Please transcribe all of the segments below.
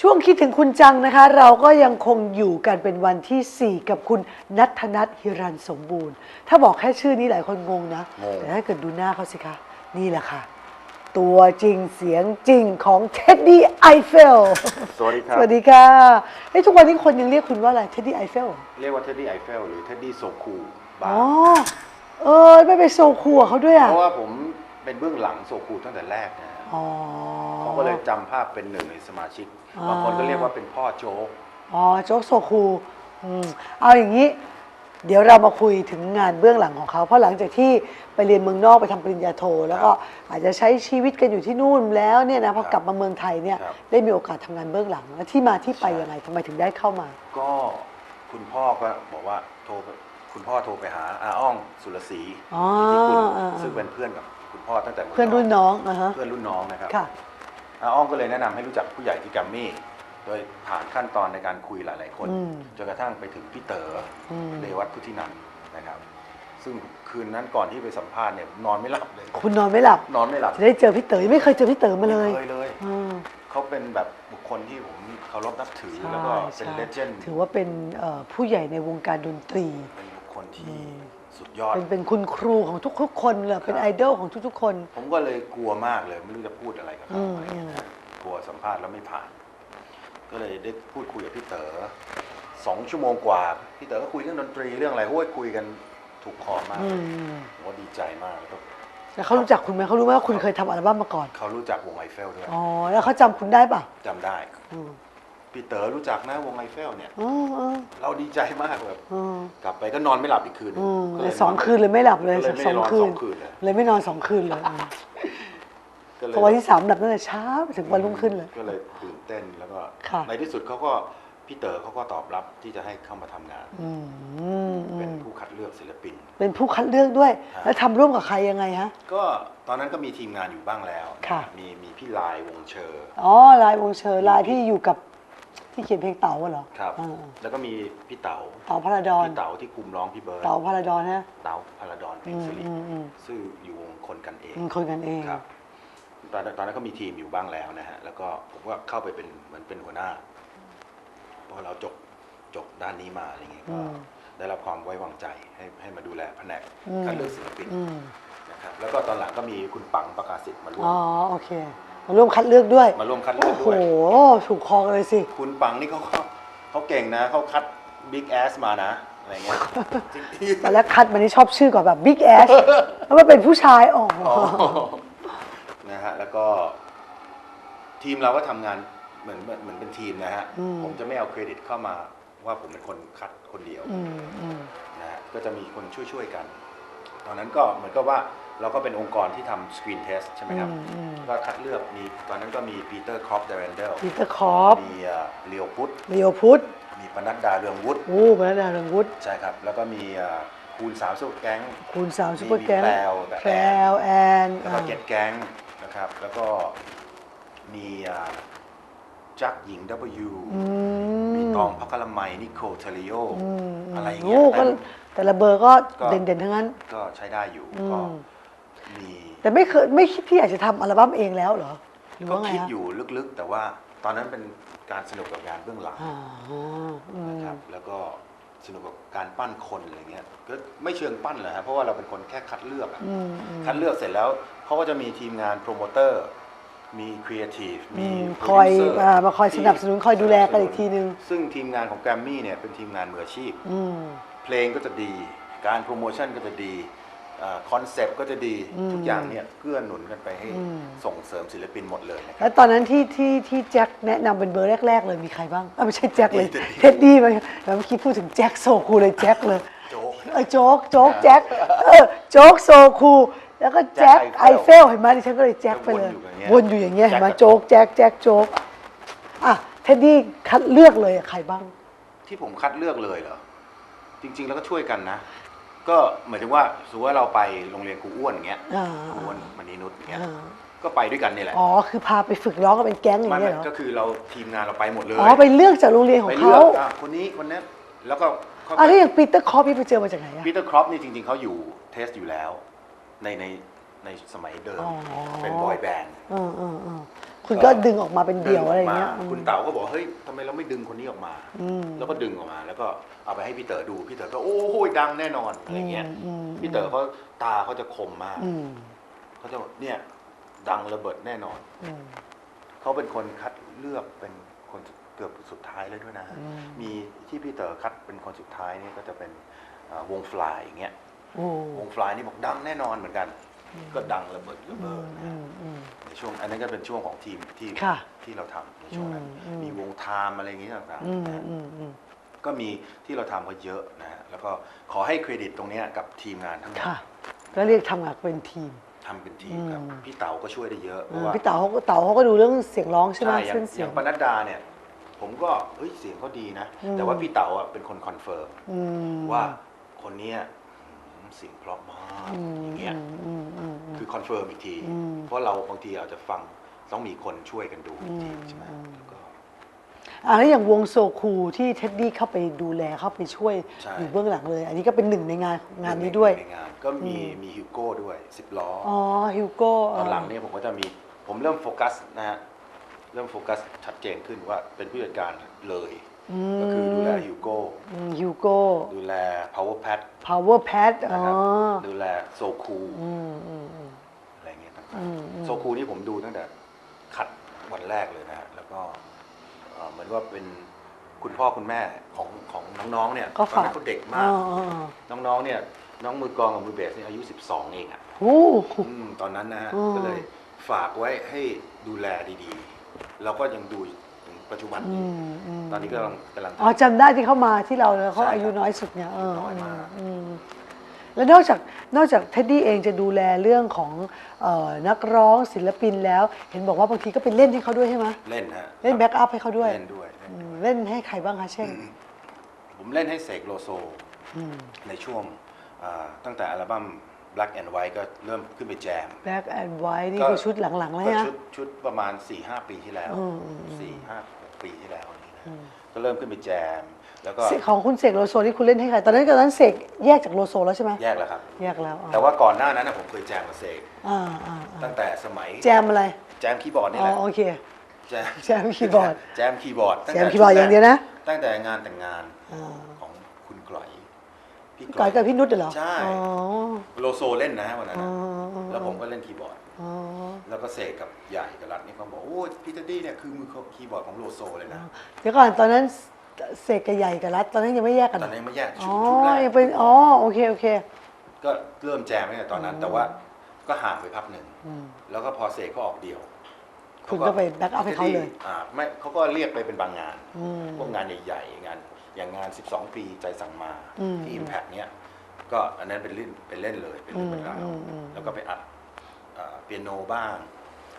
ช่วงคิดถึงคุณจังนะคะ เราก็ยังคงอยู่กันเป็นวันที่ 4 กับคุณนัทนัทฮิรันสมบูรณ์ ถ้าบอกแค่ชื่อนี้หลายคนงงนะงงแต่ถ้าเกิดดูหน้าเขาสิคะ นี่แหละค่ะ ตัวจริงเสียงจริงของเท็ดดี้ไอเฟลสวัสดีครับ สวัสดีค่ะเฮ้ยทุกวันนี้คนยังเรียกคุณว่าอะไรเท็ดดี้ไอเฟลเรียกว่าเท็ดดี้ไอเฟลหรือเท็ดดี้โซคูบาอ๋อ ร์เออไม่ไปโซคูกับเขาด้วยอะ เพราะว่าผมเป็นเบื้องหลังโซคูตั้งแต่แรกนะฮะ อ๋อ เขาก็เลยจำภาพเป็นหนึ่งในสมาชิกอ๋อ บางคนก็เรียกว่าเป็นพ่อโจ๊ก อ๋อโจ๊กโซคูอืมเอาอย่างนี้ เดี๋ยวเรามาคุยถึงงานเบื้องหลังของเขา เพราะหลังจากที่ไปเรียนเมืองนอกไปทำปริญญาโท แล้วก็อาจจะใช้ชีวิตกันอยู่ที่นู่นแล้วเนี่ยนะพอกลับมาเมืองไทยเนี่ยได้มีโอกาสทำงานเบื้องหลังแล้วที่มาที่ไปยังไงทำไมถึงได้เข้ามา ก็คุณพ่อก็บอกว่าโทรไปคุณพ่อโทรไปหาอาอ้องสุรศรีอ๋อที่คุณอ่าซึ่งเป็นเพื่อนกับ คุณพ่อตั้งแต่มืเพื่อนรุ่นน้องนะฮะเพื่อนรุ่นน้องนะครับค่ะ อาอ้องก็เลยแนะนำให้รู้จักผู้ใหญ่ที่แกัมมี่โดยผ่านขั้นตอนในการคุยหลาย ๆ คนอืม จนกระทั่งไปถึงพี่เต๋ออมเรวัตพุทธินันท์นะครับ ซึ่งคืนนั้นก่อนที่ไปสัมภาษณ์เนี่ยนอนไม่หลับเลย คุณนอนไม่หลับ นอนไม่หลับจะได้เจอพี่เต๋อไม่เคยเจอพี่เต๋อมาเลยไเคยเลย อืมเขาเป็นแบบบุคคลที่ผมเคารพนับถือใช่แล้วก็เป็นใช่เลเจนด์ถือว่าเป็นเอ่อผู้ใหญ่ในวงการดนตรี เป็นบุคคลที่อืม สุดยอด เป็นเป็นคุณครูของทุกๆ คนเลยเป็นครับไอดอลของทุกๆ คน ผมก็เลยกลัวมากเลย ไม่รู้จะพูดอะไรกับอืเขามอะไรเงี้ยนะกลัวสัมภาษณ์แล้วไม่ผ่าน ก็เลยได้พูดคุยกับพี่เต๋อสองชั่วโมงกว่า พี่เต๋อก็คุยเรื่องดนตรีเรื่องอะไรโอ้ยคุยกันถูกคอมากอืมผมก็ดีใจมากแล้วก็แล้วเขารู้จักคุณไหมเขารู้ไหมว่าคุณเคยทำอัลบั้มมาก่อน เขารู้จักวงไอเฟลด้วยอ๋อแล้วเขาจำคุณได้ป่ะจำได้ อืม พี่เต๋อรู้จักนะวงไอเฟลเนี่ย อ๋ออ๋อเราดีใจมากแบบอ๋อกลับไปก็นอนไม่หลับอีกคืนหนึ่งอืมก็เลยสองคืนเลยไม่หลับเลยก็เลยไม่สได้องนอนคืสน องคืนเลยเลยไม่นอนสองคืนเลยอืมก็เลยพอวันที่สามหลับตั้งแต่เช้าไปถึงวันรุ่งขึ้นเลย ก็เลยตื่นเต้นแล้วก็ค่ะ ในที่สุดเขาก็พี่เต๋อเขาก็ตอบรับที่จะให้เข้ามาทำงาน อืมอืมเป็นผู้คัดเลือกศิลปิน เป็นผู้คัดเลือกด้วย ครับ แล้วทำร่วมกับใครยังไงฮะ ก็ตอนนั้นก็มีทีมงานอยู่บ้างแล้วค่ะ มีมีพี่ลายวงเชอร์ อ๋อลายวงเชอร์ลายที่อยู่กับ ที่เขียนเพลงเต๋าอะเหรอครับ อ่าแล้วก็มีพี่เต๋าเต๋าพาราดอนพี่เต๋าที่คุมร้องพี่เบิร์ดเต๋าพาราดอนนะเต๋าพาราดอนเพลอืงมสิริอืมอืมซึ่งอยู่วงคนกันเองอืมคนกันเอง ครับตอนนั้นตอนนั้นก็มีทีมอยู่บ้างแล้วนะฮะ แล้วก็ผมก็เข้าไปเป็นเหมือนเป็นหัวหน้า พอเราจบจบด้านนี้มาอะไรเงี้ยอืก็มได้รับความไว้วางใจให้ให้มาดูแลแผนกอืม การเลือกศิลปินอืมนะครับ แล้วก็ตอนหลังก็มีคุณปังประกาศสิทธิ์มาร่วอ๋มอโอเค มาร่วมคัดเลือกด้วย มาร่วมคัดเลืโอ้อกโหด้วยถูกคอกันเลยสิ คุณปังนี่เขาเขาเขาเก่งนะ เขาคัดบิ๊กแอสมานะ อะไรเงี้ยจริงแต่แล้วคัดมันนี่ชอบชื่อก่อนแบบบิ๊กแอสแล้วมันเป็นผู้ชายอ๋ออ๋อนะฮะ แล้วก็ ทีมเราก็ทำงานเหมือนเหมือนเหมือนเป็นทีมนะฮะ ผมจะไม่เอาเครดิตเข้ามาว่าผมเป็นคนคัดคนเดียว อืมอืมนะฮะก็จะมีคนช่วยๆกัน ตอนนั้นก็เหมือนกับว่า เราก็เป็นองค์กรที่ทำสกรีนเทสใช่ไหมครับอืมอืม ก็คัดเลือกมีตอนนั้นก็มีปีเตอร์ครอปเดเรนเดลปีเตอร์คอปมีเลียวพุทธเลียวพุทธมีปนัดดาเรืองวุฒิโอ้พระดาเรืองวุฒิใช่ครับ แล้วก็มีเอ่อคูณสามสุดแก๊งคูณสามซุปเปอร์แก๊งมีแพรวกับ แพรวแอนแล้วก็เก็ตแก๊งนะครับ แล้วก็มีอ่าจักหญิง W อืมีมตองพักกะละไมนิโคเทริโออืมอะไรอย่างโอ้เงี้ยก็แต่แต่ละเบอร์ก็ก็ เด่นๆทั้งนั้น ก็ใช้ได้อยู่ อืม ก็ มีแต่ไม่เคยไม่คิดที่อยากจะทำอัลบั้มเองแล้วเหรอหรือก็ว่าไงคิดฮะอยู่ลึกๆ แต่ว่าตอนนั้นเป็นการสนุกกับงานเบื้องหลังอ่าอืมนะครับแล้วก็สนุกกับการปั้นคนอะไรเงี้ยก็ไม่เชิงปั้นเลยครับเพราะว่าเราเป็นคนแค่คัดเลือกอะ อืมอืม คัดเลือกเสร็จแล้วเขาก็จะมีทีมงานโปรโมเตอร์ มีครีเอทีฟอืมีมโปรคอยดิวเซอร์อ่ามาคอยสนับสนุนคอยดูแลกันอีกทีนึง ซึ่งทีมงานของแกรมมี่เนี่ยเป็นทีมงานมืออาชีพ อืม เพลงก็จะดี การโปรโมชั่นก็จะดี คอนเซปต์ก็จะดีอืมทุกอย่างเนี่ยเกื้อหนุนกันไปให้อืมส่งเสริมศิลปินหมดเลยนะครับ แล้วตอนนั้นที่ที่ที่แจ็คแนะนำเป็นเบอร์แรก ๆ เลยมีใครบ้างอะไม่ใช่แจ็คเลยเท็ดดี้เท็ดดี้ไปแล้วเมื่อกี้พูดถึงแจ็คโซคูเลยแจ็คเลยโจ๊ก เออโจ๊กโจ๊กแจ็คเออโจ๊กโซคูแล้วก็แจ็คแจ็คไอไอเฟเฟลลเห็นไหมดิฉันก็เลยแจ็คไปเลยก็วนอยู่อย่างเงี้ยวนอยู่อย่างเงี้ยเห็นไหมแจ็คกับโจ๊กแจ็คแจ็คโจ๊กอะเท็ดดี้คัดเลือกเลยใครบ้าง ที่ผมคัดเลือกเลยเหรอ จริง ๆ แล้วก็ช่วยกันนะ ก็หมายถึงว่าสมมติว่าเราไปโรงเรียนครูอ้วนอย่างเงี้ยอ่าครูอ้วนมณีนุชอย่างเงี้ยอ่าก็ไปด้วยกันนี่แหละอ๋อ คือพาไปฝึกร้องกันเป็นแก๊งอย่างไม่เงี้ไม่ยเหรอ ก็คือเราทีมงานเราไปหมดเลยอ๋อ ไปเลือกจากโรงเรียนของไปเลือเขากอะคนนี้คนนั้นแล้วก็เขาอะแล้วอย่างปีเตอร์คอปพี่ไปเจอมาจากไหนอะปีเตอร์ครอปนี่จริงๆ เขาอยู่เทสอยู่แล้ว ในในในสมัยเดิม อ๋อ เป็นบอยแบนด์ เออเออเออ คุณก็ดึงออกมาเป็นเดี่ยวอะไรอย่างเงี้ยดึกมคุณเต๋าก็บอกเฮ้ยทำไมเราไม่ดึงคนนี้ออกมาอืมแล้วก็ดึงออกมา แล้วก็เอาไปให้พี่เต๋อดูพี่เต๋อก็โอ้โหดังแน่นอนอะไรเงี้ยอืมพี่เต๋อเขาตาเขาจะคมมากอืมเขาจะบอกเนี่ยดังระเบิดแน่นอนอืมเขาเป็นคนคัดเลือกเป็นคนเกือบสุดท้ายเลยด้วยนะอืมมีที่พี่เต๋อคัดเป็นคนสุดท้ายนี่ก็จะเป็นอ่าวงฟลายอย่างเงี้ยโอ้วงฟลายนี่บอกดังแน่นอนเหมือนกัน ก็ดังระเบิดระอืเบิมดนะอืฮะมอืมในช่วงอันนั้นก็เป็นช่วงของทีมที่ค่ะที่เราทำในช่วงนั้น อืมอืมมีวงไทม์อะไรอย่างเงี้ยต่างอืมๆนะฮะ อืมอืม ก็มีที่เราทำก็เยอะนะฮะ แล้วก็ขอให้เครดิตตรงเนี้ยกับทีมงานทั้งหมดค่ะ ก็เรียกทำงานเป็นทีม ทำเป็นทีมครับ อืม พี่เต๋าก็ช่วยได้เยอะเพอืราะมว่าพี่เต๋าเขาก็เต๋าเขาก็ดูเรื่องเสียงร้องใช่ไหมใช่อย่าเส้งนอเสียย่างง ปนัดดาเนี่ย ผมก็เฮ้ยเสียงเขาดีนะ อืม แต่ว่าพี่เต๋าอะเป็นคนคอนเฟิร์มอืมว่าคนเนี้ยอืมเสียงเพราะมากอืมอย่างเงี้ยอืมอืมอืม คือคอนเฟิร์มอีกที อืม เพราะเราบางทีอาจจะฟังต้องมีคนช่วยกันดูอีกทีอืมใช่ไหมอืมแล้วก็ อ่าแล้วอย่างวงโซคูที่เท็ดดี้เข้าไปดูแลเข้าไปช่วยใช่ อยู่เบื้องหลังเลย อันนี้ก็เป็นหนึ่งในงานงานนี้ด้วย ในงานก็มีมีฮิวโก้ด้วยสิบล้ออ อ๋อฮิวโก้ตอนหลังเนี่ยผมก็จะมีผมเริ่มโฟกัสนะฮะเริ่มโฟกัสชัดเจนขึ้นว่าเป็นผู้จัดการเลย ก็คือดูแลฮิวโก้ฮิวโก้ ดูแล power pad power pad อ๋นะอครับดูแลโซคูอืมอืมอืม อะไรเงี้ยต่างอืมอืม ๆโซคูนี่ผมดูตั้งแต่คัดวันแรกเลยนะฮะแล้วก็เอ่อเหมือนว่าเป็นคุณพ่อคุณแม่ของของน้องๆเนี่ยก็ตอนฝากนั้นเขาเด็กอ๋มาอกอ๋อน้องๆเนี่ยน้องมือกลองกับมือเบสเนี่ยอายุ 12 เองอะโอ้โหอืมตอนนั้นนะฮะ อืม ก็เลยฝากไว้ให้ดูแลดีๆแล้วก็ยังดูถึง ปัจจุบันอืนี้มอืมตอนนี้ก็กำลังกำลังอ๋อจำได้ที่เขามาที่เราเลยเขาใช่ครับอายุน้อยสุดเนี่ยเออน้อยมาก อืมแล้วนอกจากนอกจากเท็ดดี้เองจะดูแลเรื่องของเอ่อนักร้องศิลปินแล้ว เห็นบอกว่าบางทีก็ไปเล่นให้เขาด้วยใช่ไหมเล่นฮะเล่นแบ็กอัพให้เขาด้วยเล่นด้วยเล่นอืด้มวยเล่นให้ใครบ้างคะเช่นผมเล่นให้เสกโลโซ อืม ในช่วงอ่าตั้งแต่อัลบั้ม Black and White ก็เริ่มขึ้นไปแจมแบ็กแอนด์ไวท์นี่ก็ คือชุดหลังๆแล้วก็นะ ชุดชุดประมาณ4ี่ห้าปีที่แล้วอืมอืมอืมสี่ห้าหก ปีที่แล้วนี่นะอืมก็เริ่มขึ้นไปแจม แล้วก็เสกของคุณเสกโลโซนี่คุณเล่นให้ใครตอนนั้นตอนนั้นเสกแยกจากโลโซแล้วใช่ไหมแยกแล้วครับ แยกแล้วอ๋อแต่ว่าก่อนหน้านั้นนะผมเคยแจมกับเสกอ่าอ่าอ่าตั้งแต่สมัยแจมอะไรแจมคีย์บอร์ดนี่อ๋แหอละโอเค แจมแจมคีย์บอร์ด แจมคีย์บอร์ดตั้งแจแต่มคีย์บอร์ดอย่างเดียวนะตั้งแต่งานแต่งงานอ่าของคุณกลอยพี่ ก่อนกับพี่นุชเหรอใช่ อ๋อ โลโซเล่นนะวันนั้นอ๋อนะแล้วผมก็เล่นคีย์บอร์ดอ๋อ แล้วก็เสกกับใหญ่กับรัฐนี่เขาบอกโอ้ยพี่เทดดี้เนี่ยคือมือคีย์บอร์ดของโลโซเลยนะเดี๋ยวก่อนตอนนั้นเสกกับใหญ่กับรัฐตอนนั้นยังไม่แยกกันตอนนั้นยังไม่แยกอ๋ชุอดชุดแรกยังเป็นอ๋อโอเคโอเค ก็เริ่มแจมตั้งแต่ตอนนั้นแต่ว่าก็ห่างไปพักหนึ่งอืมแล้วก็พอเสกก็ออกเดี่ยวคุณก็ไปแบ็กอัพให้เขาเลยอ่าไม่เขาก็เรียกไปเป็นบางงานอืมพวกงานใหญ่ๆงานอย่างงาน 12 ปีใจสั่งมาอืมที่ Impact เนี้ยก็อันนั้นเป็นเล่นเป็นเล่นเลยเป็นเรื่องเป็นราวอืมอืมอืมแล้วก็ไปอัดอ่า เปียโนบ้าง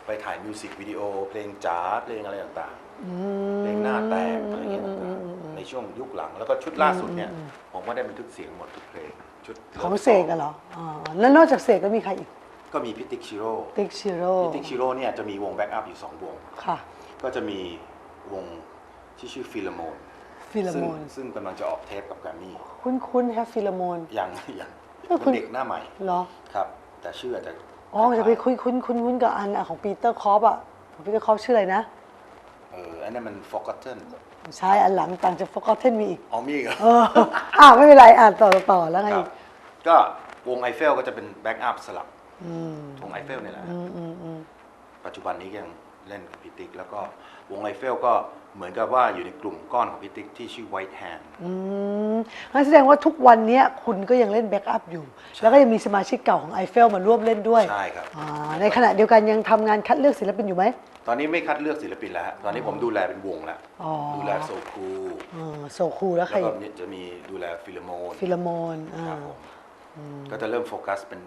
ไปถ่ายมิวสิกวิดีโอ เพลงจ๋าเพลงอะไรต่างๆอืมเพลงหน้าแตกอะไรเงี้ยอืมต่างอืมอืมๆในช่วงยุคหลัง แล้วก็ชุดล่าสุดเนี่ยอืมผมก็ได้บันทึกเสียงหมดทุกเพลงชุดของเสกอะเหรออ๋อแล้วนอกจากเสกก็มีใครอีก ก็มีพิติกชิโร่ติ๊กชิโร่พิติกชิโร่เนี่ยจะมีวงแบ็กอัพอยู่สองวงค่ะ ก็จะมีวงที่ชื่อฟิลโมนฟิลโมนซึ่งกำลังจะออกเทปกับแกรมมี่คุ้นคุ้นๆแฮฟิลโมนยังยังเออคุณเป็นเด็กหน้าใหม่เหรอครับ แต่ชื่ออาจจะ อ๋อมันจะไปคุ้นคุ้นคุ้นคุ้นกับอันอะของปีเตอร์คอปอะของปีเตอร์คอปชื่ออะไรนะ เอออันนั้นมัน forgotten ใช่อันหลังต่างจากฟอกเทนมีอีก อ๋อมีอีกเหรอเอออ่าไม่เป็นไรอ่านต่อต่อแล้วไงคอีรับกก็วงไอเฟลก็จะเป็นแบ็กอัพสลับอืมวงไอเฟลเนี่ยแหละอืมอืมอืมปัจจุบันนี้ก็ยังเล่นกับพิติก แล้วก็วงไอเฟลก็เหมือนกับว่าอยู่ในกลุ่มก้อนของพิติกที่ชื่อ White Hand อืม งั้นแสดงว่าทุกวันเนี้ยคุณก็ยังเล่นแบ็กอัพอยู่ แล้วก็ยังมีสมาชิกเก่าของไอเฟลมาร่วมเล่นด้วยใช่ครับ อ่าในขณะเดียวกันยังทำงานคัดเลือกศิลปินอยู่ไหม ตอนนี้ไม่คัดเลือกศิลปินแล้วฮะตอนนี้ผมดูแลเป็นวงแล้วอ๋อ ดูแลโซคูเออโซคูแล้วใครแล้วก็จะมีดูแลฟิลโมนฟิลโมนอ่าครับผมก็จะเริ่มโฟกัสเป็น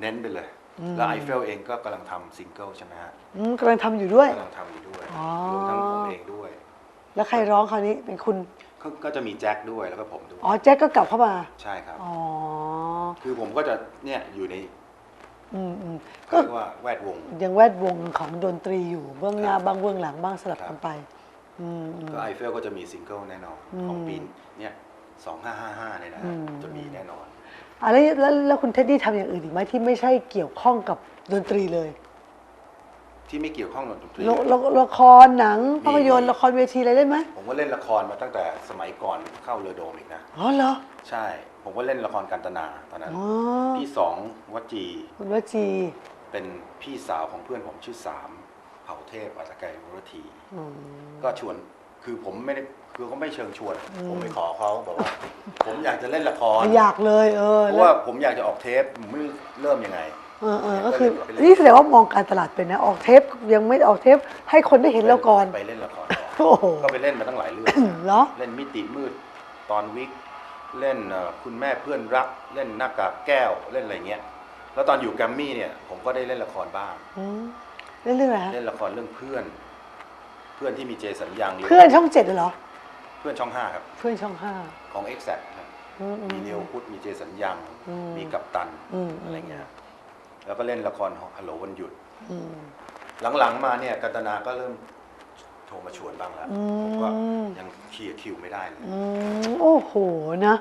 เน้นไปเลย แล้วไอเฟลเองก็กำลังทำซิงเกิลใช่ไหมฮะอืมกำลังทำอยู่ด้วย กำลังทำอยู่ด้วยอ๋อ รวมทั้งผมเองด้วย แล้วใครร้องคราวนี้เป็นคุณ ก็ก็จะมีแจ็คด้วยแล้วก็ผมด้วยอ๋อแจ็คก็กลับเข้ามาใช่ครับ อ๋อคือผมก็จะเนี่ยอยู่ในอืมอืมเขาก็เรียกว่าแวดวง ยังแวดวงของดนตรีอยู่เบื้องหน้าครับ บ้างเบื้องหลังบ้างสลับครักับนไป อืมอืม ก็ไอเฟลก็จะมีซิงเกิลแน่นอนอืมของปีเนี่ยสองห้าห้าห้าเนี่ยนะฮะอืม จะมีแน่นอน อะแล้วแล้วแล้วคุณเท็ดดี้ทำอย่างอื่นอีกไหมที่ไม่ใช่เกี่ยวข้องกับดนตรีเลย ที่ไม่เกี่ยวข้องกับดนตรีละละละครหนังภาพยนตร์มีละครเวทีอะไรเล่นไหมผมก็เล่นละครมาตั้งแต่สมัยก่อนเข้าเรือโดมอีกนะ อ๋อเหรอ ใช่ ผมก็เล่นละครกันตนาตอนนั้น อ๋อพี่สองวจีคุณวจีเป็นพี่สาวของเพื่อนผมชื่อสามเผ่าเทพอัตไกรวรทีอืม ก็ชวนคือผมไม่ได้คือเขาไม่เชิงชวนผมไปขอเขาบอกว่า ผมอยากจะเล่นละครอยากเลยเออเพราะแล้วว่าผมอยากจะออกเทปผมไม่รู้เริ่มยังไง เออเออก็คือไปเล่นนี่แสดงว่ามองการตลาดเป็นนะออกเทปยังไม่ออกเทป ให้คนได้เห็นเราก่อน ไปเล่นละครก่อนโอ้โห ก็ไปเล่นมาตั้งหลายเรื่องเหรอ เล่นมิติมืดตอนวิก เล่นเอ่อคุณแม่เพื่อนรัก เล่นหน้ากากแก้วเล่นอะไรเงี้ย แล้วตอนอยู่แกรมมี่เนี่ยผมก็ได้เล่นละครบ้าง อืมเล่นเรื่องอะไรฮะเล่นละครเรื่องเพื่อน เพื่อนที่มีเจสัญญังเพื่อนช่องเจ็ดเหรอ เพื่อนช่องห้าครับ เพื่อนช่องห้าของ e x a c t ครับ อืมอืมีมเนวพุทธมีเจสัญญัง อืม มีกัปตัน อืมอะไรเงี้ย แล้วก็เล่นละครฮัลโหลวันหยุด อืม หลังๆมาเนี่ยกัตนาก็เริ่มโทรมาชวนบ้างแล้วอืม ผมก็ยังเคลียร์คิวไม่ได้เลยอืมโอ้โหนะ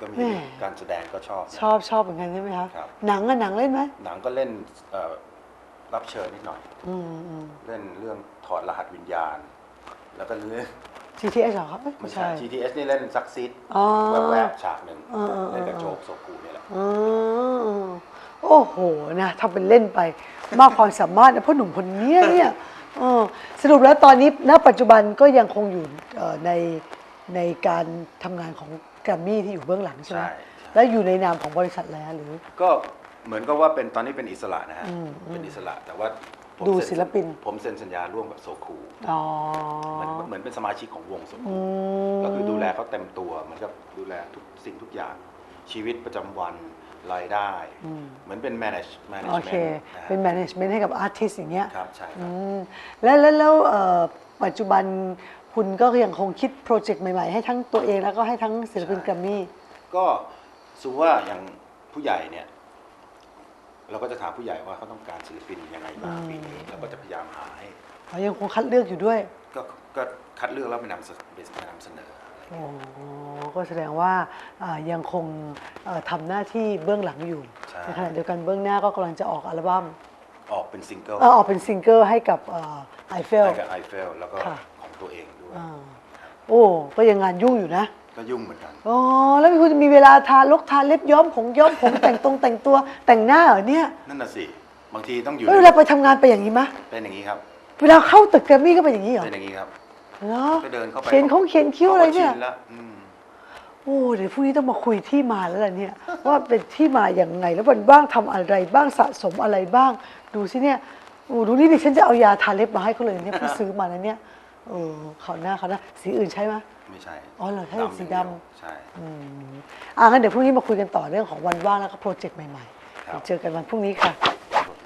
ก็มีแม่การแสดงก็ชอบนะชอบชอบเหมือนกันใช่ไหมคะครับ หนังอะหนังเล่นไหมหนังก็เล่นเอ่อรับเชิญนิดหน่อย อืมอืม เล่นเรื่องถอดรหัสวิญญาณ แล้วก็เรื่อง GTS เหรอครับเอ้ยไม่ไม่ใช่ ใช่ GTS นี่เล่นซักซิดอ๋อ แวบๆฉากหนึ่งเออเออเออ เล่นกับโจ๊กโซกูนี่แหละ อืม โอ้โหนะทำเป็นเล่นไป มากความสามารถนะพ่อหนุ่มคนเนี้ยเนี่ยเออสรุปแล้วตอนนี้ณปัจจุบันก็ยังคงอยู่เอ่อในในการทำงานของแกรมมี่ที่อยู่เบื้องหลังใช่ไหมใช่ แล้วอยู่ในนามของบริษัทแล้วหรือ ก็เหมือนกับว่าเป็นตอนนี้เป็นอิสระนะฮะอืมเป็นอิสระแต่ว่าผมดูเซ็ศิลปิน ผมเซ็นสัญญาร่วมกับโซคูอ๋อ เหมือนเหมือนเป็นสมาชิกของวงโซอืคูม ก็คือดูแลเขาเต็มตัวเหมือนกับดูแลทุกสิ่งทุกอย่างชีวิตประจำวัน รายได้อืมเหมือนเป็น manage โอ management เค นะฮะเป็น management ให้กับอาร์ติสอย่างเงี้ย ครับใช่คอืรับมแล้วแล้วแล้วเอ่อปัจจุบันคุณก็ยังคงคิดโปรเจกต์ใหม่ ๆ ให้ทั้งตัวเองแล้วก็ให้ทั้งศิลปินใช่ แกรมมี่ ก็สมมติว่าอย่างผู้ใหญ่เนี่ยเราก็จะถามผู้ใหญ่ว่าเขาต้องการศิลปินยังไงบ้างอืมปีนี้เราก็จะพยายามหาให้ เรายังคงคัดเลือกอยู่ด้วย ก็ก็คัดเลือกแล้วไปนำเสไปนำเสนอ อะไรโอ้ก็แสดงว่าอ่ายังคงเอ่อทำหน้าที่เบื้องหลังอยู่ใช่ในขณะเดียวกันเบื้องหน้าก็กำลังจะออกอัลบั้มออกเป็นซิงเกิลเออออกเป็นซิงเกิลให้กับไอเฟลให้กับไอเฟลแล้วก็ค่ะของตัวเองด้วยโอ้ก็ยังงานยุ่งอยู่นะก็ยุ่งเหมือนกันอ๋อแล้วคุณจะมีเวลาทาลกทาเล็บย้อมผมย้อมผมแต่งตรงแต่งตัวแต่งหน้าเหรอเนี่ยนั่นน่ะสิบางทีต้องอยู่เอ้ยเวลาไปทำงานไปอย่างนี้มะเป็นอย่างนี้ครับ เวลาเข้าตึกแกรมมี่ก็เป็นอย่างนี้เหรอเป็นอย่างนี้ครับ เหรอก็เดินเข้าไปเขียนเขาเขียนคิ้วอะไรเนี่ย ขาก็ชิแล้วอืม โอ้เดี๋ยวพรุ่งนี้ต้องมาคุยที่มาแล้วล่ะเนี่ย ว่าเป็นที่มาอย่างไง แล้วมันบ้างทำอะไรบ้างสะสมอะไรบ้าง ดูสิเนี่ยโอ้ดูนี่ดิฉันจะเอายาทาเล็บมาให้เขาเลยเนี่ยเพิ่งซื้อมานะเนี่ยเออขาวหน้าขาวหน้าสีอื่นใช่ไหม ไม่ใช่อ๋อเหรอใช่สีดำ อย่างเยวใช่ อืมอะงั้นเดี๋ยวพรุ่งนี้มาคุยกันต่อเรื่องของวันว่างแล้วก็โปรเจกต์ใหม่ๆครับ เดี๋ยวเจอกันวันพรุ่งนี้ค่ะ